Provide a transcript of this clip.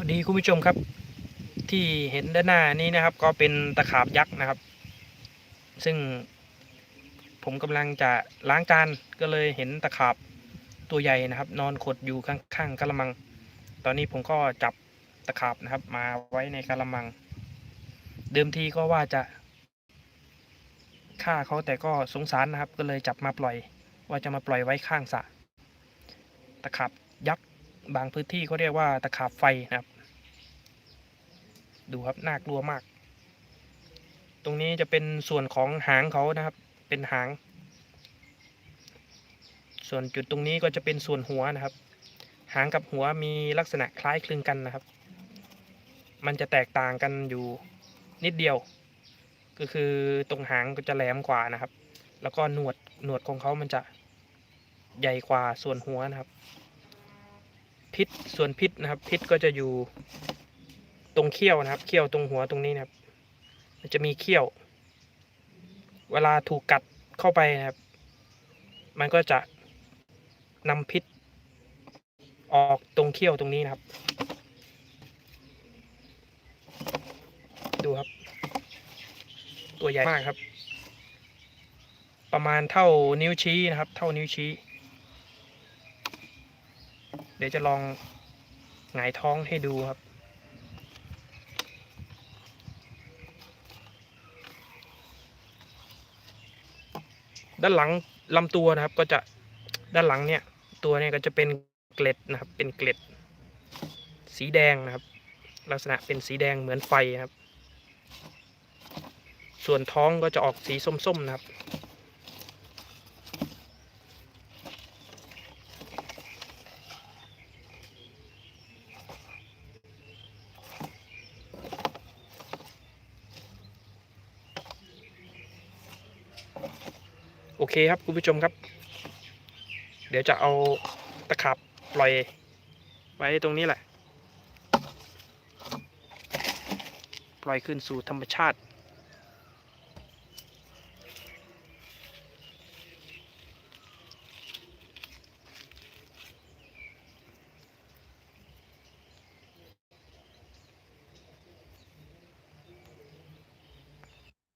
วัสดีคุณผู้ชมครับ ที่เห็นด้านหน้านี้นะครับ ก็เป็นตะขาบยักษ์นะครับ ซึ่งผมกำลังจะล้างจานก็เลยเห็นตะขาบตัวใหญ่นะครับ นอนขดอยู่ข้างๆกระมัง ตอนนี้ผมก็จับตะขาบนะครับ มาไว้ในกระมัง เดิมทีก็ว่าจะฆ่าเขาแต่ก็สงสารนะครับ ก็เลยจับมาปล่อย ว่าจะมาปล่อยไว้ข้างสระตะขาบยักษ์ บางพื้นที่เขาเรียกว่าตะขาบไฟนะครับ ดูครับน่ากลัวมาก ตรงนี้จะเป็นส่วนของหางเขานะครับ เป็นหาง ส่วนจุดตรงนี้ก็จะเป็นส่วนหัวนะครับ หางกับหัวมีลักษณะคล้ายคลึงกันนะครับ มันจะแตกต่างกันอยู่นิดเดียว ก็คือตรงหางก็จะแหลมกว่านะครับ แล้วก็หนวดหนวดของเขามันจะใหญ่กว่าส่วนหัวนะครับ พิษส่วนพิษนะครับ พิษก็จะอยู่ตรงเขี้ยวนะครับ เขี้ยวตรงหัวตรงนี้นะครับ มันจะมีเขี้ยว เวลาถูกกัดเข้าไปนะครับ มันก็จะนำพิษ ออกตรงเขี้ยวตรงนี้นะครับ ดูครับ ตัวใหญ่มากครับ ประมาณเท่านิ้วชี้นะครับ เท่านิ้วชี้ เดี๋ยวจะลองหงายท้องให้ดูครับ ด้านหลังลำตัวนะครับ ก็จะด้านหลังเนี่ย ตัวเนี่ยก็จะเป็นเกล็ดนะครับ เป็นเกล็ด สีแดงนะครับ ลักษณะเป็นสีแดงเหมือนไฟนะครับ ส่วนท้องก็จะออกสีส้มๆนะครับ โอเคครับคุณผู้ชมครับ เดี๋ยวจะเอาตะขับปล่อย ไว้ตรงนี้แหละ ปล่อยขึ้นสู่ธรรมชาติ